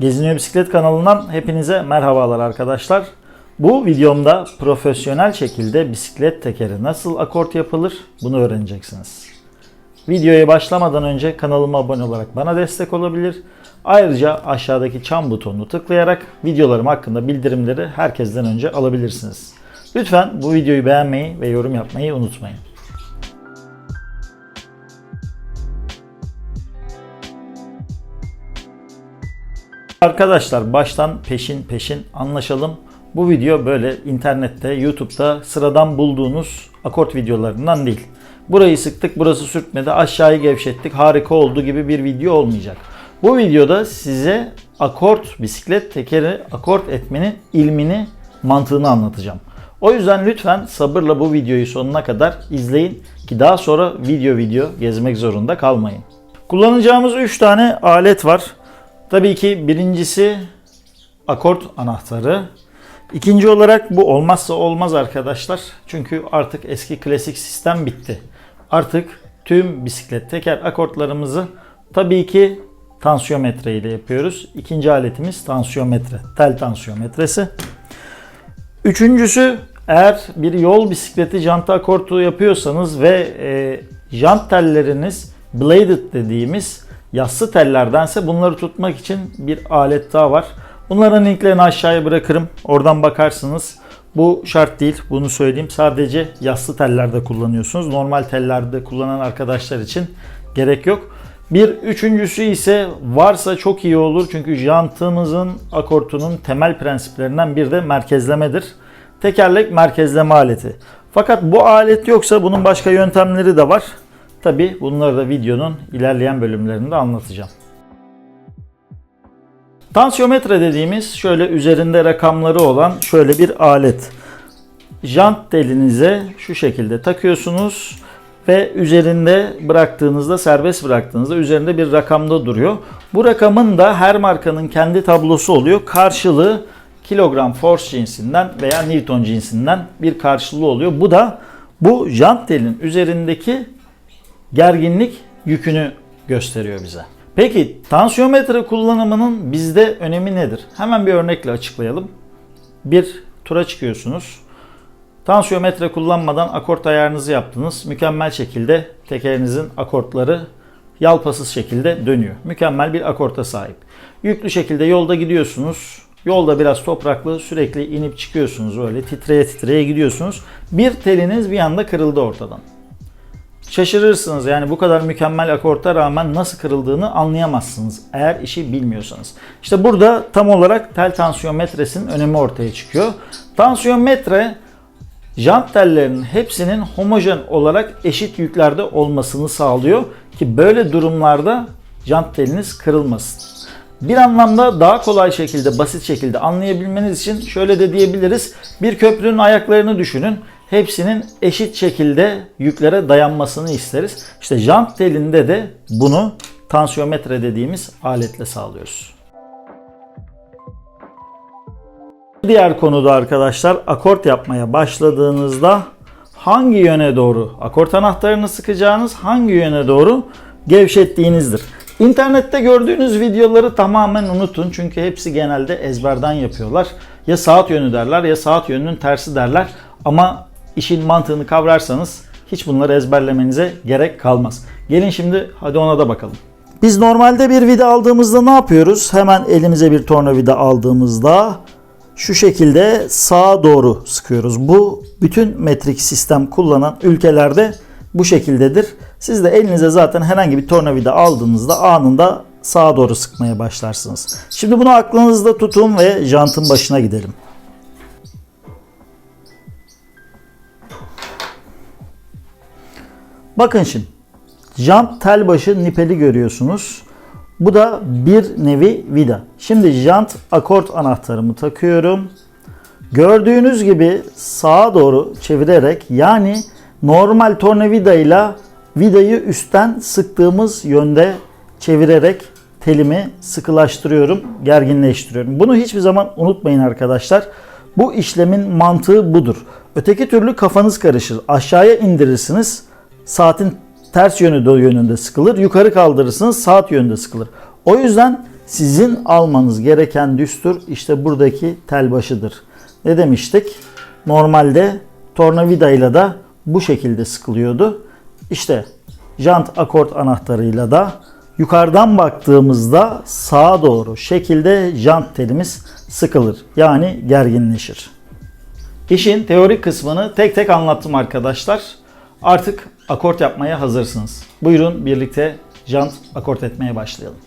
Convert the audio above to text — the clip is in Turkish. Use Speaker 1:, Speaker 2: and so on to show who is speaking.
Speaker 1: Geziniyor Bisiklet kanalından hepinize merhabalar arkadaşlar. Bu videomda profesyonel şekilde bisiklet tekeri nasıl akort yapılır bunu öğreneceksiniz. Videoya başlamadan önce kanalıma abone olarak bana destek olabilir. Ayrıca aşağıdaki çan butonunu tıklayarak videolarım hakkında bildirimleri herkesten önce alabilirsiniz. Lütfen bu videoyu beğenmeyi ve yorum yapmayı unutmayın. Arkadaşlar baştan peşin peşin anlaşalım. Bu video böyle internette, YouTube'da sıradan bulduğunuz akort videolarından değil. Burayı sıktık, burası sürtmedi, aşağıyı gevşettik, harika oldu gibi bir video olmayacak. Bu videoda size akort, bisiklet tekeri akort etmenin ilmini, mantığını anlatacağım. O yüzden lütfen sabırla bu videoyu sonuna kadar izleyin ki daha sonra video video gezmek zorunda kalmayın. Kullanacağımız 3 tane alet var. Tabii ki birincisi akort anahtarı. İkinci olarak bu olmazsa olmaz arkadaşlar. Çünkü artık eski klasik sistem bitti. Artık tüm bisiklet teker akortlarımızı tabii ki tansiyometre ile yapıyoruz. İkinci aletimiz tansiyometre, tel tansiyometresi. Üçüncüsü eğer bir yol bisikleti janta akortu yapıyorsanız ve e, jant telleriniz bladed dediğimiz yassı tellerdense bunları tutmak için bir alet daha var. Bunların linklerini aşağıya bırakırım. Oradan bakarsınız. Bu şart değil. Bunu söyleyeyim. Sadece yassı tellerde kullanıyorsunuz. Normal tellerde kullanan arkadaşlar için gerek yok. Bir üçüncüsü ise varsa çok iyi olur. Çünkü jantımızın akortunun temel prensiplerinden bir de merkezlemedir. Tekerlek merkezleme aleti. Fakat bu alet yoksa bunun başka yöntemleri de var. Tabi bunları da videonun ilerleyen bölümlerinde anlatacağım. Tansiyometre dediğimiz şöyle üzerinde rakamları olan şöyle bir alet. Jant telinize şu şekilde takıyorsunuz ve üzerinde bıraktığınızda serbest bıraktığınızda üzerinde bir rakamda duruyor. Bu rakamın da her markanın kendi tablosu oluyor. Karşılığı kilogram force cinsinden veya Newton cinsinden bir karşılığı oluyor. Bu da bu jant telin üzerindeki gerginlik yükünü gösteriyor bize. Peki tansiyometre kullanımının bizde önemi nedir? Hemen bir örnekle açıklayalım. Bir tura çıkıyorsunuz. Tansiyometre kullanmadan akort ayarınızı yaptınız. Mükemmel şekilde tekerinizin akortları yalpasız şekilde dönüyor. Mükemmel bir akorta sahip. Yüklü şekilde yolda gidiyorsunuz. Yolda biraz topraklı sürekli inip çıkıyorsunuz öyle titreye titreye gidiyorsunuz. Bir teliniz bir anda kırıldı ortadan. Şaşırırsınız yani bu kadar mükemmel akorta rağmen nasıl kırıldığını anlayamazsınız eğer işi bilmiyorsanız. İşte burada tam olarak tel tansiyometresinin önemi ortaya çıkıyor. Tansiyometre jant tellerinin hepsinin homojen olarak eşit yüklerde olmasını sağlıyor ki böyle durumlarda jant teliniz kırılmasın. Bir anlamda daha kolay şekilde, basit şekilde anlayabilmeniz için şöyle de diyebiliriz. Bir köprünün ayaklarını düşünün hepsinin eşit şekilde yüklere dayanmasını isteriz. İşte jant telinde de bunu tansiyometre dediğimiz aletle sağlıyoruz. Diğer konuda arkadaşlar akort yapmaya başladığınızda hangi yöne doğru akort anahtarını sıkacağınız, hangi yöne doğru gevşettiğinizdir. İnternette gördüğünüz videoları tamamen unutun çünkü hepsi genelde ezberden yapıyorlar. Ya saat yönü derler ya saat yönünün tersi derler ama işin mantığını kavrarsanız hiç bunları ezberlemenize gerek kalmaz. Gelin şimdi hadi ona da bakalım. Biz normalde bir vida aldığımızda ne yapıyoruz? Hemen elimize bir tornavida aldığımızda şu şekilde sağa doğru sıkıyoruz. Bu bütün metrik sistem kullanan ülkelerde bu şekildedir. Siz de elinize zaten herhangi bir tornavida aldığınızda anında sağa doğru sıkmaya başlarsınız. Şimdi bunu aklınızda tutun ve jantın başına gidelim. Bakın şimdi. Jant tel başı nipeli görüyorsunuz. Bu da bir nevi vida. Şimdi jant akort anahtarımı takıyorum. Gördüğünüz gibi sağa doğru çevirerek yani normal tornavida ile vidayı üstten sıktığımız yönde çevirerek telimi sıkılaştırıyorum, gerginleştiriyorum. Bunu hiçbir zaman unutmayın arkadaşlar. Bu işlemin mantığı budur. Öteki türlü kafanız karışır. Aşağıya indirirsiniz. Saatin ters yönü de yönünde sıkılır. Yukarı kaldırırsınız saat yönünde sıkılır. O yüzden Sizin almanız gereken düstur işte buradaki tel başıdır. Ne demiştik? Normalde tornavidayla da bu şekilde sıkılıyordu. İşte jant akort anahtarıyla da yukarıdan baktığımızda sağa doğru şekilde jant telimiz sıkılır. Yani gerginleşir. İşin teorik kısmını tek tek anlattım arkadaşlar. Artık akort yapmaya hazırsınız. Buyurun birlikte jant akort etmeye başlayalım.